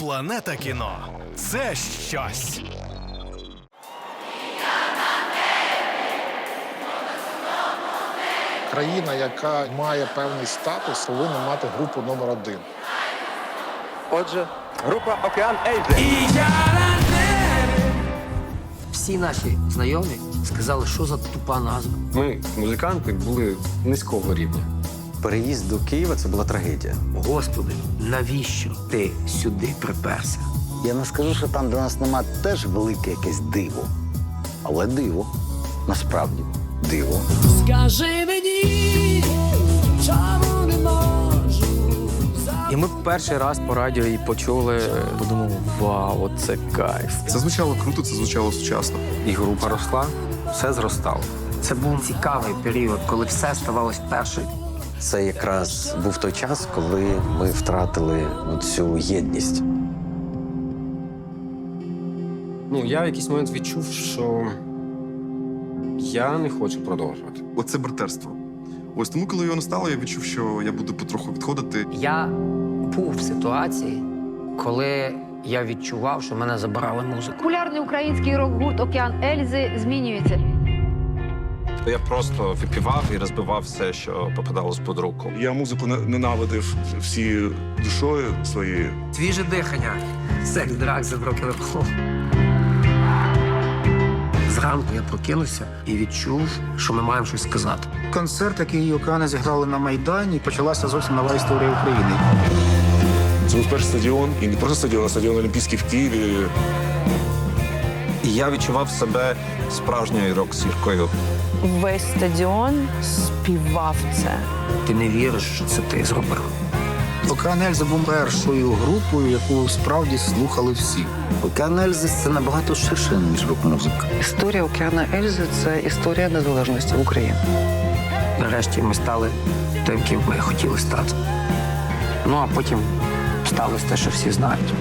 Планета кіно це щось. Країна, яка має певний статус, повинна мати групу номер один. Отже, група Океан Ельзи. Всі наші знайомі сказали, що за тупа назва. Ми, музиканти, були низького рівня. Переїзд до Києва це була трагедія. Господи, навіщо ти сюди приперся? Я не скажу, що там, де нас нема, теж велике якесь диво. Але диво, насправді, диво. Скажи мені, чому не можу І ми перший раз по радіо її почули, подумали, вау, це кайф. Це звучало круто, це звучало сучасно. І група росла, все зростало. Це був цікавий період, коли все ставалось перше. Це якраз був той час, коли ми втратили цю єдність. Ну, я в якийсь момент відчув, що я не хочу продовжувати. Оце братерство. Ось тому, коли його не стало, я відчув, що я буду потроху відходити. Я був в ситуації, коли я відчував, що мене забирали музику. Популярний український рок-гурт Океан Ельзи змінюється. Я просто випівав і розбивав все, що попадалось під руку. Я музику ненавидив всією душою своєю. Свіже дихання, секс, драк, заброки рок Зранку я прокинувся і відчув, що ми маємо щось сказати. Концерт, який Океани зіграли на Майдані, почалася зовсім нова історія України. Це був перший стадіон, і не просто стадіон, а стадіон Олімпійський в Києві. І я відчував себе справжньою рок-зіркою. Весь стадіон співав це. Ти не віриш, що це ти зробив. Океан Ельзи був першою групою, яку справді слухали всі. Океан Ельзи це набагато ширше, ніж рок-музика. Історія Океана Ельзи це історія незалежності України. Нарешті ми стали тим, ким ми хотіли стати. Ну а потім сталося те, що всі знають.